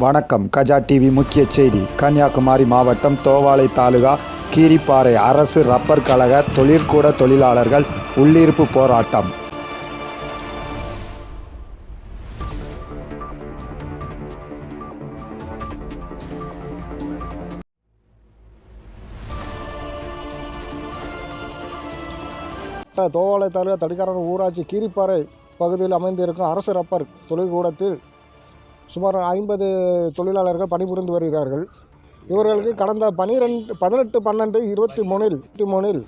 வணக்கம். கஜா டிவி முக்கிய செய்தி. கன்னியாகுமரி மாவட்டம் தோவாளை தாலுகா கீரிப்பாறை அரசு ரப்பர் கழக தொழிற்கூட தொழிலாளர்கள் உள்ளிருப்பு போராட்டம். தோவாளை தாலுகா தடிக்காரன் ஊராட்சி கீரிப்பாறை பகுதியில் அமைந்திருக்கும் அரசு ரப்பர் தொழிற்கூடத்தில் சுமார் ஐம்பது தொழிலாளர்கள் பணிபுரிந்து வருகிறார்கள். இவர்களுக்கு கடந்த பனிரெண்டு பதினெட்டு பன்னெண்டு இருபத்தி மூணில் இருபத்தி மூணில்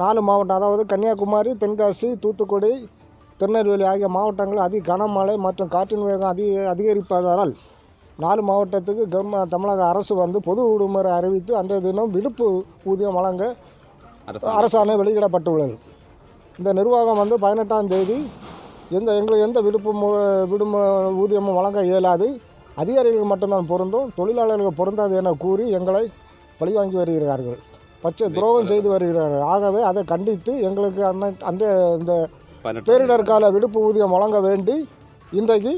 நாலு மாவட்டம் அதாவது கன்னியாகுமரி தென்காசி தூத்துக்குடி திருநெல்வேலி ஆகிய மாவட்டங்கள் அதிக கனமழை மற்றும் காற்றின் வேகம் அதிக அதிகரிப்பதால் நாலு மாவட்டத்துக்கு கவர்ம தமிழக அரசு வந்து பொது விடுமுறை அறிவித்து அன்றைய தினம் விடுப்பு ஊதியம் வழங்க அரசாணை வெளியிடப்பட்டுள்ளது. இந்த நிர்வாகம் வந்து பதினெட்டாம் தேதி எந்த எங்களுக்கு எந்த விடுப்பு விடுமு ஊதியமும் வழங்க இயலாது. அதிகாரிகள் மட்டும்தான் பொருந்தும். தொழிலாளர்கள் பொருந்தாது என கூறி எங்களை பழிவாங்கி வருகிறார்கள். பச்சை துரோகம் செய்து வருகிறார்கள். ஆகவே அதை கண்டித்து எங்களுக்கு அன்னை அன்றைய இந்த பேரிடர் கால விடுப்பு ஊதியம் வழங்க வேண்டி இன்றைக்கு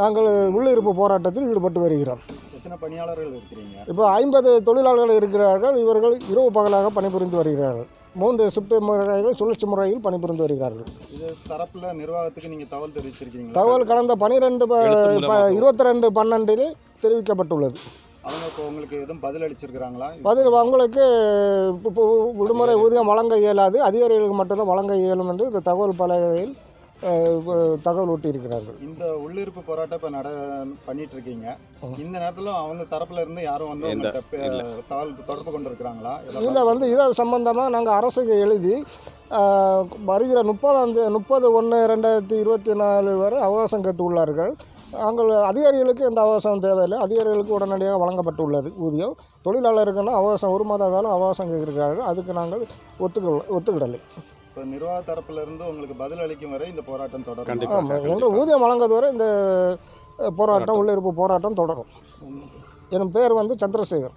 நாங்கள் உள்ளிருப்பு போராட்டத்தில் ஈடுபட்டு வருகிறோம். எத்தனை பணியாளர்கள் இருக்கிறீங்க? இப்போ ஐம்பது தொழிலாளர்கள் இருக்கிறார்கள். இவர்கள் இரவு பகலாக பணிபுரிந்து வருகிறார்கள். மூன்று ஷிஃப்ட் முறையில் சுழற்சி முறையில் பணிபுரிந்து வருகிறார்கள். இது தரப்புல நிர்வாகத்துக்கு நீங்க தகவல் தெரிவிச்சிருக்கீங்களா தகவல் கடந்த பனிரெண்டு இருபத்தி ரெண்டு பன்னெண்டில் தெரிவிக்கப்பட்டுள்ளது. அவங்க இப்போ உங்களுக்கு எதுவும் பதில் அளிச்சிருக்கிறாங்களா? பதில் அவங்களுக்கு இப்போ விடுமுறை ஊதியம் வழங்க இயலாது. அதிகாரிகளுக்கு மட்டும்தான் வழங்க இயலும் என்று இந்த தகவல் பலகையில் தகவல் ஊட்டியிருக்கிறார்கள் இந்த உள்ளிருப்பு போராட்டம் இப்போ நட பண்ணிட்டு இருக்கீங்க இந்த நேரத்துல அவங்க தரப்புல இருந்து யாரும் வந்து தொடர்பு கொண்டு இருக்கிறாங்களா இதில் வந்து இதை சம்பந்தமாக நாங்கள் அரசுக்கு எழுதி வருகிற முப்பதாம் தே முப்பது ஒன்று ரெண்டாயிரத்தி இருபத்தி நாலு வரை அவகாசம் கேட்டுள்ளார்கள். நாங்கள் அதிகாரிகளுக்கு எந்த அவகாசம் தேவையில்லை. அதிகாரிகளுக்கு உடனடியாக வழங்கப்பட்டுள்ளது ஊதியம். தொழிலாளருக்குன்னா அவகாசம் ஒரு மாத காலம் அவகாசம் கேட்கிறார்கள். அதுக்கு நாங்கள் ஒத்துக்க ஒத்துக்கிடலை. இப்போ நிர்வாக தரப்புல இருந்து உங்களுக்கு பதில் அளிக்கும் வரை இந்த போராட்டம் தொடரும். ஆமாம் எங்கள் ஊதியம் வழங்குறது வரை இந்த போராட்டம் உள்ளிருப்பு போராட்டம் தொடரும். என் பேர் வந்து சந்திரசேகர்.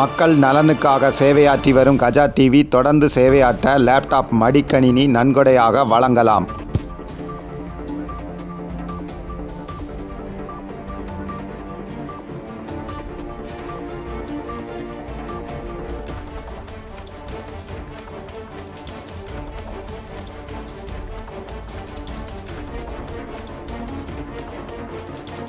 மக்கள் நலனுக்காக சேவையாற்றி வரும் கஜா டிவி தொடர்ந்து சேவையாற்ற லேப்டாப் மடிக்கணினி நன்கொடையாக வழங்கலாம்.